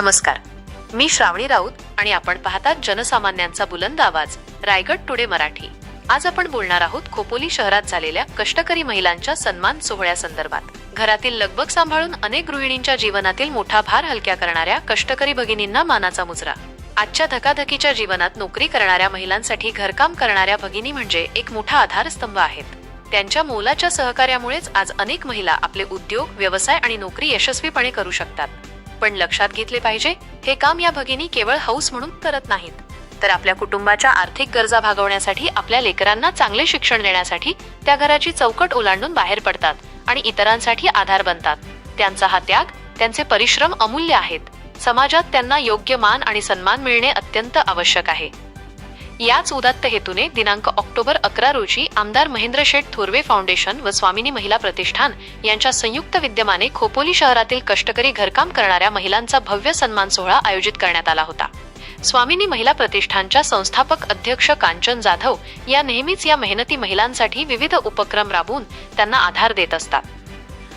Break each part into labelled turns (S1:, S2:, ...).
S1: नमस्कार. मी श्रावणी राऊत आणि आपण पाहतात जनसामान्यांचा बुलंद आवाज रायगड टुडे मराठी. आज आपण बोलणार आहोत खोपोली शहरात झालेल्या कष्टकरी महिलांच्या सन्मान सोहळ्यासंदर्भात घरातील लगबग सांभाळून अनेक गृहिणींच्या जीवनातील मोठा भार हलक्या करणाऱ्या कष्टकरी भगिनींना मानाचा मुजरा. आजच्या धकाधकीच्या जीवनात नोकरी करणाऱ्या महिलांसाठी घरकाम करणाऱ्या भगिनी म्हणजे एक मोठा आधारस्तंभ आहेत. त्यांच्या मोलाच्या सहकार्यामुळेच आज अनेक महिला आपले उद्योग व्यवसाय आणि नोकरी यशस्वीपणे करू शकतात. पण लक्षात घेतले पाहिजे हे काम या भगिनी केवळ हौस म्हणून करत नाहीत. तर आपल्या कुटुंबाच्या आर्थिक गरजा भागवण्यासाठी आपल्या लेकरांना चांगले शिक्षण देण्यासाठी त्या घराची चौकट ओलांडून बाहेर पडतात आणि इतरांसाठी आधार बनतात. त्यांचा हा त्याग त्यांचे परिश्रम अमूल्य आहेत. समाजात त्यांना योग्य मान आणि सन्मान मिळणे अत्यंत आवश्यक आहे. याच उदात्त हेतूने दिनांक ऑक्टोबर अकरा रोजी आमदार महेंद्र शेठ थोरवे फाउंडेशन व स्वामिनी महिला प्रतिष्ठान यांच्या संयुक्त विद्यमाने खोपोली शहरातील कष्टकरी घरकाम करणाऱ्या महिलांचा भव्य सन्मान सोहळा आयोजित करण्यात आला होता. स्वामिनी महिला प्रतिष्ठानच्या संस्थापक अध्यक्ष कांचन जाधव या नेहमीच या मेहनती महिलांसाठी विविध उपक्रम राबवून त्यांना आधार देत असतात.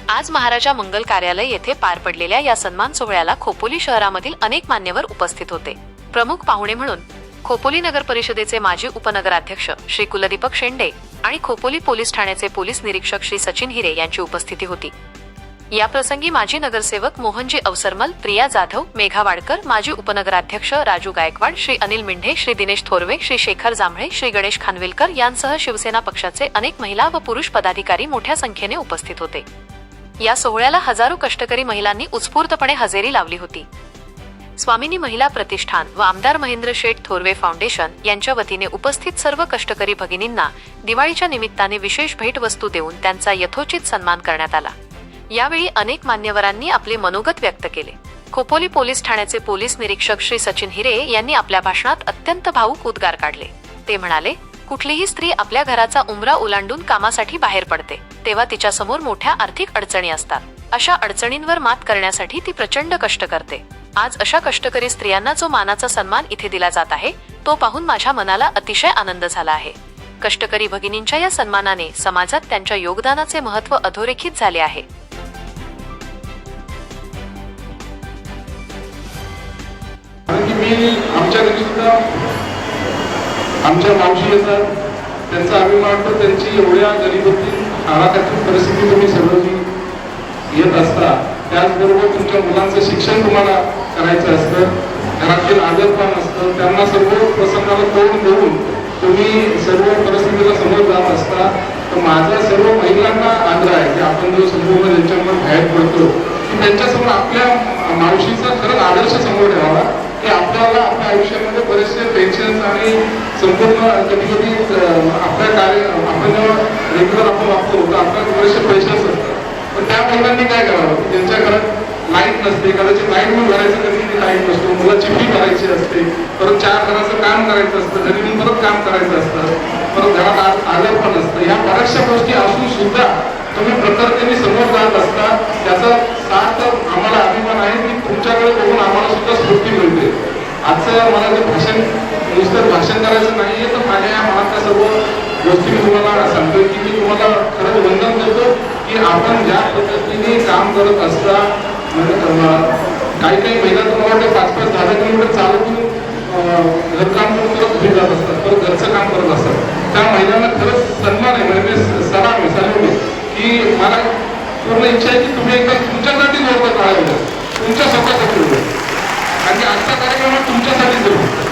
S1: आज महाराजा मंगल कार्यालय येथे पार पडलेल्या या सन्मान सोहळ्याला खोपोली शहरामधील अनेक मान्यवर उपस्थित होते. प्रमुख पाहुणे म्हणून खोपोली नगर परिषदेचे माजी उपनगराध्यक्ष श्री कुलदीपक शेंडे आणि खोपोली पोलीस ठाण्याचे पोलीस निरीक्षक श्री सचिन हिरे यांची उपस्थिती होती. या प्रसंगी माजी नगरसेवक मोहनजी अवसरमल प्रिया जाधव मेघा वाडकर माजी उपनगराध्यक्ष राजू गायकवाड श्री अनिल मिंढे श्री दिनेश थोरवे श्री शेखर जांभळे श्री गणेश खानविलकर यांसह शिवसेना पक्षाचे अनेक महिला व पुरुष पदाधिकारी मोठ्या संख्येने उपस्थित होते. या सोहळ्याला हजारो कष्टकरी महिलांनी उत्स्फूर्तपणे हजेरी लावली होती. स्वामिनी महिला प्रतिष्ठान व आमदार महेंद्र शेठ थोरवे फाउंडेशन यांच्या वतीने उपस्थित सर्व कष्टकरी भगिनींना दिवाळीच्या निमित्ताने विशेष भेटवस्तू देऊन त्यांचा यथोचित सन्मान करण्यात आला. यावेळी अनेक मान्यवरांनी आपले मनोगत व्यक्त केले. खोपोली पोलीस ठाण्याचे पोलीस निरीक्षक श्री सचिन हिरे यांनी आपल्या भाषणात अत्यंत भाऊक उद्गार काढले. ते म्हणाले कुठलीही स्त्री आपल्या घराचा उमरा ओलांडून कामासाठी बाहेर पडते तेव्हा तिच्या समोर मोठ्या आर्थिक अडचणी असतात. अशा अडचणींवर मात करण्यासाठी ती प्रचंड कष्ट करते. आज अशा कष्टकरी स्त्रियांना जो मानाचा सन्मान इथे दिला जात आहे तो पाहून माझ्या मनाला अतिशय आनंद झाला आहे. कष्टकरी भगिनींच्या या सन्मानाने समाजात त्यांच्या योगदानाचे महत्त्व अधोरेखित झाले आहे.
S2: आमच्या मावशी येतात त्यांचा अभिमान वाटतो त्यांची एवढ्या गरिबीतील हालाखातील परिस्थिती तुम्ही सगळं येत असता त्याचबरोबर तुमच्या मुलांचं शिक्षण तुम्हाला करायचं असतं घरातील आदरपान असतं त्यांना सर्व प्रसंगाला तोंड देऊन तुम्ही सर्व परिस्थितीला समोर जात असता तर माझा सर्व महिलांना आग्रह आहे की आपण जो संपूर्ण त्यांच्यावर बाहेर पडतो की त्यांच्यासमोर आपल्या मावशीचा खरंच आदर्श समोर ठेवावा की आपल्याला आपल्या आयुष्यामध्ये बरेचसे टेन्शन आणि संपूर्ण कधी कधी आपल्या कार्य आपण जेव्हा रेग्युलर आपण वापरतो तर आपल्याला बरेचसे प्रेशर्स पण त्या मुलांनी काय करावं? त्यांच्या घरात लाइट नसते. कदाचित लाइट म्हणून भरायचं कधी कधी लाइट नसतो. मुलाची फी भरायची असते. परत चार घराचं काम करायचं असतं. घरी येऊन परत काम करायचं असतं. परत घरात आज आलं पण असतं ह्या बऱ्याचशा गोष्टी असून सुद्धा तुम्ही प्रकर्तीने समोर जात असता त्याचा साथ आम्हाला अभिमान आहे. की तुमच्याकडे बघून आम्हाला सुद्धा स्फूर्ती मिळते. आजचं मला जे भाषण नुसतं भाषण करायचं नाहीये तर माझ्या या मनातल्या सर्व गोष्टी मी तुम्हाला सांगतो की मी तुम्हाला खरंच वंदन करतो. की आपण ज्या पद्धतीने काम करत असता म्हणजे काही काही महिला तर मला वाटतं पाच पाच दहा दहा किलोमीटर चालवून घरकाम करत उभे जात असतात परत घरचं काम करत असतात. त्या महिलांना खरंच सन्मान आहे म्हणजे मी सलाम आहे सलाम आहे. की मला पूर्ण इच्छा आहे की तुम्ही एकदा तुमच्यासाठी जोरदार काढायला तुमच्या स्वतःसाठी होतं. कारण की आजचा कार्यक्रम हा जरूर.